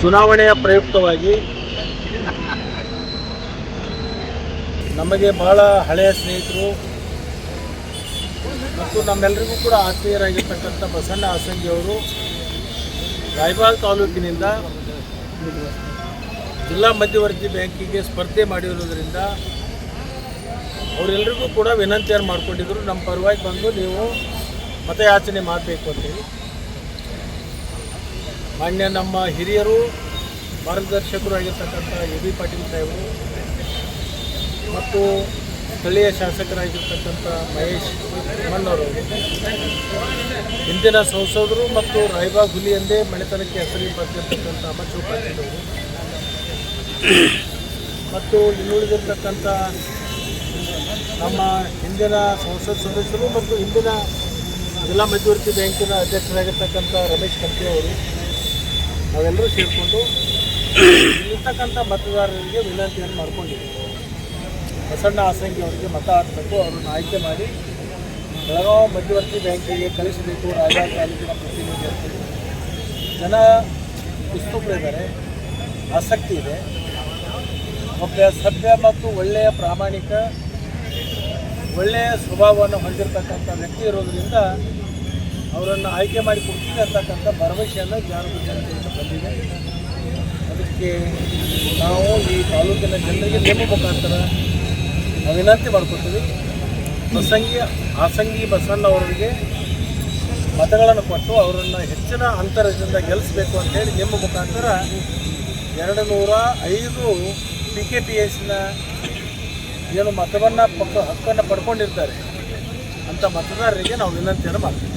ಚುನಾವಣೆಯ ಪ್ರಯುಕ್ತವಾಗಿ ನಮಗೆ ಬಹಳ ಹಳೆಯ ಸ್ನೇಹಿತರು ಮತ್ತು ನಮ್ಮೆಲ್ಲರಿಗೂ ಕೂಡ ಆತ್ಮೀಯರಾಗಿರ್ತಕ್ಕಂಥ ಬಸಣ್ಣ ಹಾಸಂಗಿಯವರು ರಾಯಬಾಗ್ ತಾಲೂಕಿನಿಂದ ಜಿಲ್ಲಾ ಮಧ್ಯವರ್ತಿ ಬ್ಯಾಂಕಿಗೆ ಸ್ಪರ್ಧೆ ಮಾಡಿರೋದ್ರಿಂದ ಅವರೆಲ್ಲರಿಗೂ ಕೂಡ ವಿನಂತಿಯನ್ನು ಮಾಡಿಕೊಂಡಿದ್ರು ನಮ್ಮ ಪರವಾಗಿ ಬಂದು ನೀವು ಮತಯಾಚನೆ ಮಾಡಬೇಕು ಅಂತೇಳಿ. ಮಾನ್ಯ ನಮ್ಮ ಹಿರಿಯರು, ಮಾರ್ಗದರ್ಶಕರು ಆಗಿರ್ತಕ್ಕಂಥ ಎ ಬಿ ಪಾಟೀಲ್ ಸಾಹೇಬರು ಮತ್ತು ಸ್ಥಳೀಯ ಶಾಸಕರಾಗಿರ್ತಕ್ಕಂಥ ಮಹೇಶ್ ಮಣ್ಣವರು ಹಿಂದಿನ ಸಂಸದರು ಮತ್ತು ರೈಬಾ ಹುಲಿ ಎಂದೇ ಮನೆತನಕ್ಕೆ ಹೆಸರಿಗೆ ಬರ್ತಿರ್ತಕ್ಕಂಥ ಅಮಚು ಪಾಟೀಲ್ ಅವರು. ಮತ್ತು ಇನ್ನುಳಿದಿರ್ತಕ್ಕಂಥ ನಮ್ಮ ಹಿಂದಿನ ಸಂಸತ್ ಸದಸ್ಯರು ಮತ್ತು ಹಿಂದಿನ ಜಿಲ್ಲಾ ಮಧ್ಯವರ್ತಿ ಬ್ಯಾಂಕಿನ ಅಧ್ಯಕ್ಷರಾಗಿರ್ತಕ್ಕಂಥ ರಮೇಶ್ ಕಂಪಿ ಅವರು. ನಾವೆಲ್ಲರೂ ಸೇರಿಕೊಂಡು ಇರ್ತಕ್ಕಂಥ ಮತದಾರರಿಗೆ ವಿನಂತಿಯನ್ನು ಮಾಡ್ಕೊಂಡಿದ್ದೀವಿ. ಬಸಣ್ಣ ಆಸಂಗಿ ಅವರಿಗೆ ಮತ ಹಾಕಬೇಕು, ಅವರನ್ನು ಆಯ್ಕೆ ಮಾಡಿ ಬೆಳಗಾವಿ ಮಧ್ಯವರ್ತಿ ಬ್ಯಾಂಕಿಗೆ ಕಳಿಸಬೇಕು, ರಾಜಾ ತಾಲೂಕಿನ ಪ್ರತಿನಿಧಿ ಅಂತೇಳಿ ಜನ ಉತ್ಸುಕರಿದ್ದಾರೆ ಆಸಕ್ತಿ ಇದೆ. ಒಬ್ಬ ಸಭ್ಯ ಮತ್ತು ಒಳ್ಳೆಯ ಪ್ರಾಮಾಣಿಕ, ಒಳ್ಳೆಯ ಸ್ವಭಾವವನ್ನು ಹೊಂದಿರತಕ್ಕಂಥ ವ್ಯಕ್ತಿ ಇರೋದರಿಂದ ಅವರನ್ನು ಆಯ್ಕೆ ಮಾಡಿ ಕೊಡ್ತೀವಿ ಅಂತಕ್ಕಂಥ ಭರವಸೆಯನ್ನು ಜಾನಪದ ಜನತೆಯಿಂದ ಬಂದಿದೆ. ಅದಕ್ಕೆ ನಾವು ಈ ತಾಲೂಕಿನ ಜನರಿಗೆ ನಿಮ್ಮ ಮುಖಾಂತರ ವಿನಂತಿ ಮಾಡ್ಕೊತೀವಿ ಪ್ರಸಂಗಿ, ಆಸಂಗಿ ಬಸವಣ್ಣ ಅವರಿಗೆ ಮತಗಳನ್ನು ಕೊಟ್ಟು ಅವರನ್ನು ಹೆಚ್ಚಿನ ಅಂತರದಿಂದ ಗೆಲ್ಲಿಸಬೇಕು ಅಂತೇಳಿ ನಿಮ್ಮ ಮುಖಾಂತರ ಎರಡು ನೂರ ಐದು ಪಿ ಕೆ ಪಿ ಎಸ್ನ ಏನು ಮತವನ್ನು ಪಕ್ಕ ಹಕ್ಕನ್ನು ಪಡ್ಕೊಂಡಿರ್ತಾರೆ. ಅಂಥ ಮತದಾರರಿಗೆ ನಾವು ವಿನಂತಿಯನ್ನು ಮಾಡ್ತೀವಿ.